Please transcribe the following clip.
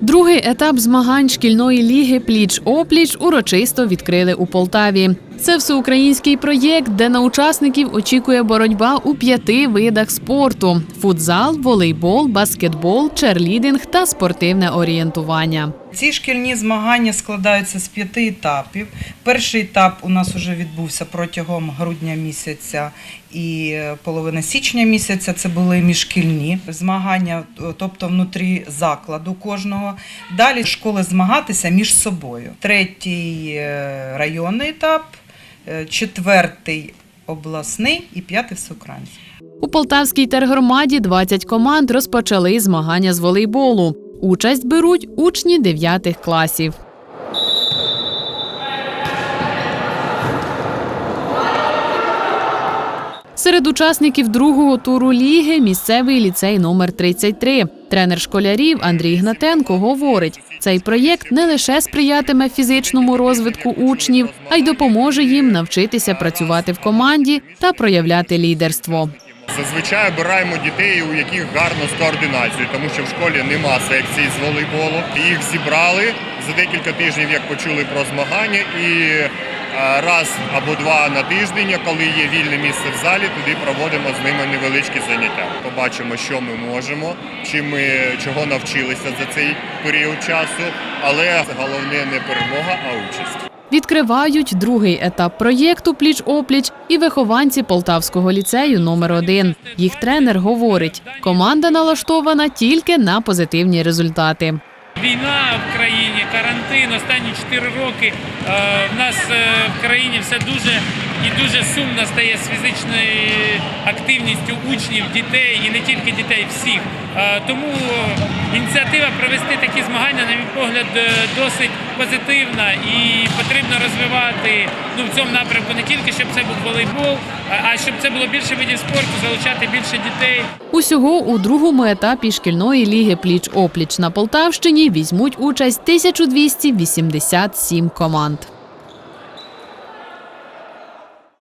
Другий етап змагань шкільної ліги Пліч опліч урочисто відкрили у Полтаві. Це всеукраїнський проєкт, де на учасників очікує боротьба у п'яти видах спорту: футзал, волейбол, баскетбол, черлідинг та спортивне орієнтування. Ці шкільні змагання складаються з п'яти етапів. Перший етап у нас вже відбувся протягом грудня місяця і е, половини січня місяця. Це були міжшкільні змагання, тобто внутрі закладу кожного. Далі школи змагатися між собою. Третій е, районний етап, е, четвертий обласний і п'ятий всеукраїнський. У Полтавській тергромаді 20 команд розпочали змагання з волейболу. Участь беруть учні 9 класів. Серед учасників другого туру ліги місцевий ліцей номер 33. Тренер школярів Андрій Гнатенко говорить, цей проєкт не лише сприятиме фізичному розвитку учнів, а й допоможе їм навчитися працювати в команді та проявляти лідерство. Зазвичай обираємо дітей, у яких гарно з координацією, тому що в школі нема секції з волейболу. Їх зібрали за декілька тижнів, як почули про змагання, і раз або два на тиждень, коли є вільне місце в залі, туди проводимо з ними невеличкі заняття. Побачимо, що ми можемо, чи ми чого навчилися за цей період часу. Але головне не перемога, а участь. Відкривають другий етап проєкту Пліч опліч і вихованці Полтавського ліцею номер 1 Їх тренер говорить, команда налаштована тільки на позитивні результати. Війна в країні, карантин, останні 4 роки. Е, в нас е, в країні все дуже і дуже сумно стає з фізичною активністю учнів, дітей і не тільки дітей, всіх. Е, тому ініціатива провести такі змагання, на мій погляд, досить позитивна і потрібно розвивати ну, в цьому напрямку не тільки щоб це був волейбол, а- щоб це було більше видів спорту, залучати більше дітей. Усього у другому етапі шкільної ліги Пліч опліч на Полтавщині візьмуть участь 1287 команд.